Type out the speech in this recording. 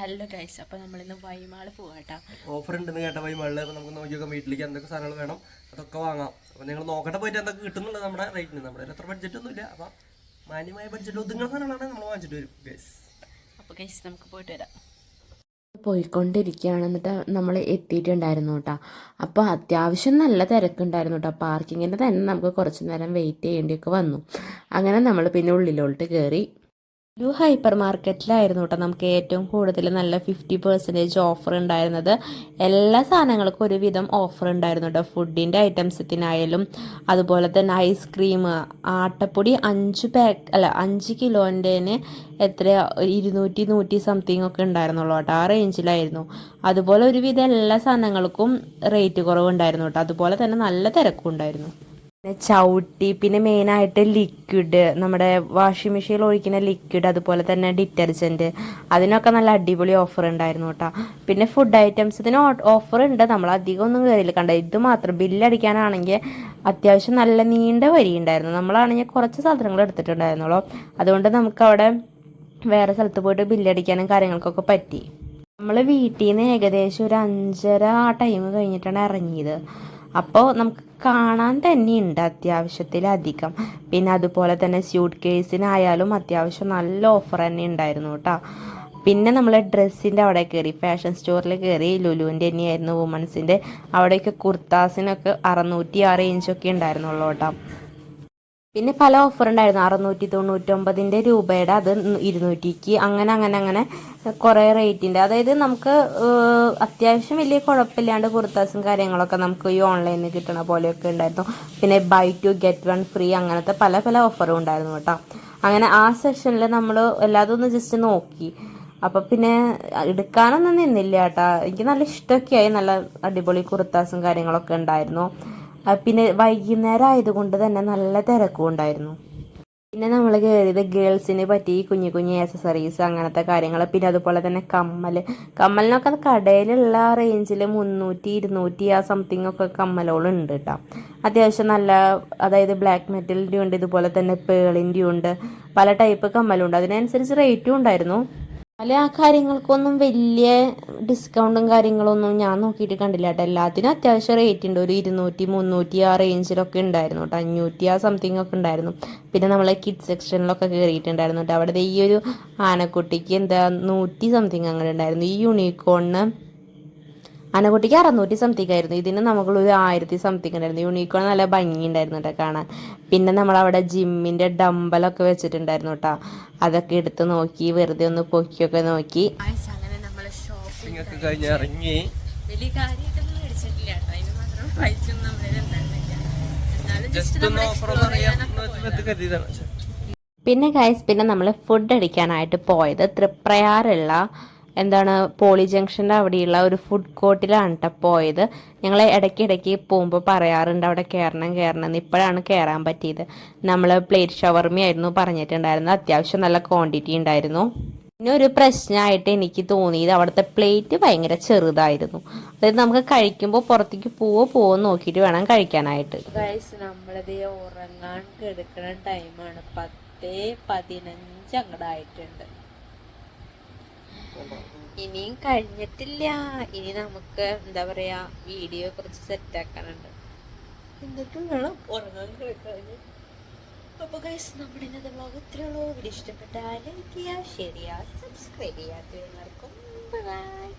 Hello guys അപ്പോൾ നമ്മളിന്ന് Y Mall പോവാട്ടാ offer ഉണ്ടെന്ന് കേട്ട വൈമാളിൽ അപ്പോൾ നമുക്ക് നോക്കി നോക്കാം വീട്ടിലേക്ക് എന്തൊക്കെ സാധനങ്ങൾ വേണം അതൊക്കെ വാങ്ങാം. അപ്പോൾ നിങ്ങൾ നോക്കട്ടെ പോയിട്ട് എന്തൊക്കെ കിട്ടുന്നുള്ളത് നമ്മുടെ റേറ്റിന് നമ്മുടെ എത്ര ബഡ്ജറ്റ് ഒന്നുമില്ല. അപ്പോൾ മാന്യമായ ബഡ്ജറ്റ് ഒതുങ്ങുന്ന സാധനങ്ങളാണ് നമ്മൾ വാങ്ങിച്ചിട്ട് വരും ഗൈസ് അപ്പോൾ ഗൈസ് നമുക്ക് പോയിട്ട് വരാം. പോയിക്കൊണ്ടിരിക്കുകയാണ്. എന്നിട്ട് നമ്മൾ എത്തിയിട്ടുണ്ടായിരുന്നു കേട്ടോ അപ്പോൾ അത്യാവശ്യം നല്ല തിരക്കുണ്ടായിരുന്നു കേട്ടോ പാർക്കിങ്ങിന്റെ തന്നെ നമുക്ക് കുറച്ച് നേരം വെയിറ്റ് ചെയ്യേണ്ടിയൊക്കെ വന്നു. അങ്ങനെ നമ്മൾ പിന്നെ ഉള്ളിലോട്ട് കയറി ഒരു ഹൈപ്പർ മാർക്കറ്റിലായിരുന്നു കേട്ടോ നമുക്ക് ഏറ്റവും കൂടുതൽ നല്ല ഫിഫ്റ്റി പെർസെന്റേജ് ഓഫർ ഉണ്ടായിരുന്നത്. എല്ലാ സാധനങ്ങൾക്കും ഒരുവിധം ഓഫർ ഉണ്ടായിരുന്നു കേട്ടോ. ഫുഡിന്റെ ഐറ്റംസത്തിനായാലും അതുപോലെ തന്നെ ഐസ്ക്രീം ആട്ടപ്പൊടി അഞ്ച് പാക്ക് അല്ല അഞ്ച് കിലോന്റെ എത്ര ഇരുന്നൂറ്റി നൂറ്റി സംതിങ് ഒക്കെ ഉണ്ടായിരുന്നുള്ളൂ കേട്ടോ. ആ റേഞ്ചിലായിരുന്നു അതുപോലെ ഒരുവിധം എല്ലാ സാധനങ്ങൾക്കും റേറ്റ് കുറവുണ്ടായിരുന്നു കേട്ടോ. അതുപോലെ തന്നെ നല്ല തിരക്കും ഉണ്ടായിരുന്നു. പിന്നെ ചവിട്ടി പിന്നെ മെയിനായിട്ട് ലിക്വിഡ് നമ്മുടെ വാഷിംഗ് മെഷീനിൽ ഒഴിക്കുന്ന ലിക്വിഡ് അതുപോലെ തന്നെ ഡിറ്റർജന്റ് അതിനൊക്കെ നല്ല അടിപൊളി ഓഫർ ഉണ്ടായിരുന്നു കേട്ടോ. പിന്നെ ഫുഡ് ഐറ്റംസ് ഇതിന് ഓഫർ ഉണ്ട് നമ്മൾ അധികം ഒന്നും കയറിയില്ല കണ്ട ഇത് മാത്രം ബില്ലടിക്കാനാണെങ്കിൽ അത്യാവശ്യം നല്ല നീണ്ട വരി ഉണ്ടായിരുന്നു. നമ്മളാണെങ്കിൽ കുറച്ച് സാധനങ്ങൾ എടുത്തിട്ടുണ്ടായിരുന്നുള്ളൂ. അതുകൊണ്ട് നമുക്ക് അവിടെ വേറെ സ്ഥലത്ത് പോയിട്ട് ബില്ലടിക്കാനും കാര്യങ്ങൾക്കൊക്കെ പറ്റി. നമ്മൾ വീട്ടിൽ നിന്ന് ഏകദേശം ഒരു അഞ്ചര ആ ടൈം കഴിഞ്ഞിട്ടാണ് ഇറങ്ങിയത്. അപ്പോൾ നമുക്ക് കാണാൻ തന്നെയുണ്ട് അത്യാവശ്യത്തിലധികം പിന്നെ അതുപോലെ തന്നെ സ്യൂട്ട് കേസിനായാലും അത്യാവശ്യം നല്ല ഓഫർ തന്നെ ഉണ്ടായിരുന്നു കേട്ടോ പിന്നെ നമ്മൾ ഡ്രസ്സിന്റെ അവിടെ കയറി ഫാഷൻ സ്റ്റോറിൽ കയറി ലുലുവിന്റെ തന്നെയായിരുന്നു വുമൺസിന്റെ അവിടെയൊക്കെ കുർത്താസിനൊക്കെ അറുന്നൂറ്റി ആ റേഞ്ചൊക്കെ ഉണ്ടായിരുന്നുള്ളൂ കേട്ടോ പിന്നെ പല ഓഫർ ഉണ്ടായിരുന്നു. അറുന്നൂറ്റി തൊണ്ണൂറ്റൊമ്പതിന്റെ രൂപയുടെ അത് ഇരുന്നൂറ്റിക്ക് അങ്ങനെ അങ്ങനെ അങ്ങനെ കുറേ റേറ്റിന്റെ അതായത് നമുക്ക് അത്യാവശ്യം വലിയ കുഴപ്പമില്ലാണ്ട് കുർത്താസും കാര്യങ്ങളൊക്കെ നമുക്ക് ഈ ഓൺലൈനിൽ കിട്ടണ പോലെയൊക്കെ ഉണ്ടായിരുന്നു. പിന്നെ buy two get one free അങ്ങനത്തെ പല പല ഓഫറും ഉണ്ടായിരുന്നു കേട്ടോ. അങ്ങനെ ആ സെഷനിൽ നമ്മൾ എല്ലാതും ഒന്ന് ജസ്റ്റ് നോക്കി. അപ്പം പിന്നെ എടുക്കാനൊന്നും നിന്നില്ല കേട്ടോ. എനിക്ക് നല്ല ഇഷ്ടമൊക്കെയായി നല്ല അടിപൊളി കുർത്താസും കാര്യങ്ങളൊക്കെ ഉണ്ടായിരുന്നു. പിന്നെ വൈകുന്നേരം ആയതുകൊണ്ട് തന്നെ നല്ല തിരക്കും ഉണ്ടായിരുന്നു. പിന്നെ നമ്മൾ കയറിയത് ഗേൾസിന് പറ്റി കുഞ്ഞു കുഞ്ഞു ആക്സസറീസ് അങ്ങനത്തെ കാര്യങ്ങൾ പിന്നെ അതുപോലെ തന്നെ കമ്മൽ. കമ്മലിനൊക്കെ കടയിലുള്ള റേഞ്ചിൽ മുന്നൂറ്റി ഇരുന്നൂറ്റി ആ സംതിങ് ഒക്കെ കമ്മലുകളുണ്ട് കേട്ടോ അത്യാവശ്യം നല്ല അതായത് ബ്ലാക്ക് മെറ്റലിന്റെ ഉണ്ട് ഇതുപോലെ തന്നെ പേളിന്റെ ഉണ്ട്. പല ടൈപ്പ് കമ്മലുണ്ട്. അതിനനുസരിച്ച് റേറ്റും ഉണ്ടായിരുന്നു. അല്ലെ ആ കാര്യങ്ങൾക്കൊന്നും വലിയ ഡിസ്കൗണ്ടും കാര്യങ്ങളൊന്നും ഞാൻ നോക്കിയിട്ട് കണ്ടില്ല കേട്ടോ. എല്ലാത്തിനും അത്യാവശ്യം റേറ്റ് ഉണ്ട്. ഒരു ഇരുന്നൂറ്റി മുന്നൂറ്റി ആ റേഞ്ചിലൊക്കെ ഉണ്ടായിരുന്നു കേട്ടോ. അഞ്ഞൂറ്റി ആ സംതിങ് ഒക്കെ ഉണ്ടായിരുന്നു. പിന്നെ നമ്മളെ കിഡ് സെക്ഷനിലൊക്കെ കയറിയിട്ടുണ്ടായിരുന്നു കേട്ടോ. അവിടെ ഈ ഒരു ആനക്കുട്ടിക്ക് എന്താ നൂറ്റി സംതിങ് അങ്ങനെ ഉണ്ടായിരുന്നു. ഈ യൂണിക്കോണിന് ആനക്കുട്ടിക്ക് അറുന്നൂറ്റി സംതിങ് ആയിരുന്നു. ഇതിന് നമുക്കുള്ളൊരു ആയിരത്തി സംതിങ് ഉണ്ടായിരുന്നു. യൂണിക്കോൺ നല്ല ഭംഗി ഉണ്ടായിരുന്നു കേട്ടോ കാണാൻ. പിന്നെ നമ്മളവിടെ ജിമ്മിന്റെ ഡമ്പലൊക്കെ വെച്ചിട്ടുണ്ടായിരുന്നു കേട്ടോ അതൊക്കെ എടുത്ത് നോക്കി വെറുതെ ഒന്ന് പൊക്കിയൊക്കെ നോക്കി. വലിയ കാര്യമായിട്ടൊന്നും മേടിച്ചിട്ടില്ല കേട്ടോ അതിന് മാത്രം പൈസ പിന്നെ ഗൈസ് പിന്നെ നമ്മൾ ഫുഡ് അടിക്കാനായിട്ട് പോയത് തൃപ്രയാറുള്ള എന്താണ് പോളി ജംഗ്ഷന്റെ അവിടെയുള്ള ഒരു ഫുഡ് കോർട്ടിലാണ് കേട്ടോ പോയത്. ഞങ്ങൾ ഇടയ്ക്കിടയ്ക്ക് പോകുമ്പോൾ പറയാറുണ്ട് അവിടെ കയറണം കയറണം എന്ന്. ഇപ്പോഴാണ് കയറാൻ പറ്റിയത്. നമ്മൾ പ്ലേറ്റ് ഷവർമയായിരുന്നു പറഞ്ഞിട്ടുണ്ടായിരുന്നത്. അത്യാവശ്യം നല്ല ക്വാണ്ടിറ്റി ഉണ്ടായിരുന്നു. പിന്നെ ഒരു പ്രശ്നമായിട്ട് എനിക്ക് തോന്നിയത് അവിടുത്തെ പ്ലേറ്റ് ഭയങ്കര ചെറുതായിരുന്നു. അതായത് നമുക്ക് കഴിക്കുമ്പോൾ പുറത്തേക്ക് പോവോ പോവോ നോക്കിയിട്ട് വേണം കഴിക്കാനായിട്ട്. നമ്മളിത് ഉറങ്ങാൻ കിടക്കുന്ന ടൈമാണ് പത്തേ പതിനഞ്ച് അങ്ങടായിട്ടുണ്ട്. ഇനിയും കഴിഞ്ഞിട്ടില്ല. ഇനി നമുക്ക് എന്താ പറയാ വീഡിയോ കുറച്ച് സെറ്റ് ആക്കാനുണ്ട്. എന്നിട്ട് വേണം? ഉറങ്ങാൻ കിടക്കാൻ അപ്പൊ ഗൈസ് നമ്മുടെ ഇന്നത്തെ വ്ളോഗ് ഇത്രയുള്ളൂ വീഡിയോ ഇഷ്ടപ്പെട്ടാൽ ലൈക്ക് ചെയ്യുക ഷെയർ ചെയ്യുക സബ്സ്ക്രൈബ് ചെയ്യാത്ത എല്ലാവർക്കും ബൈ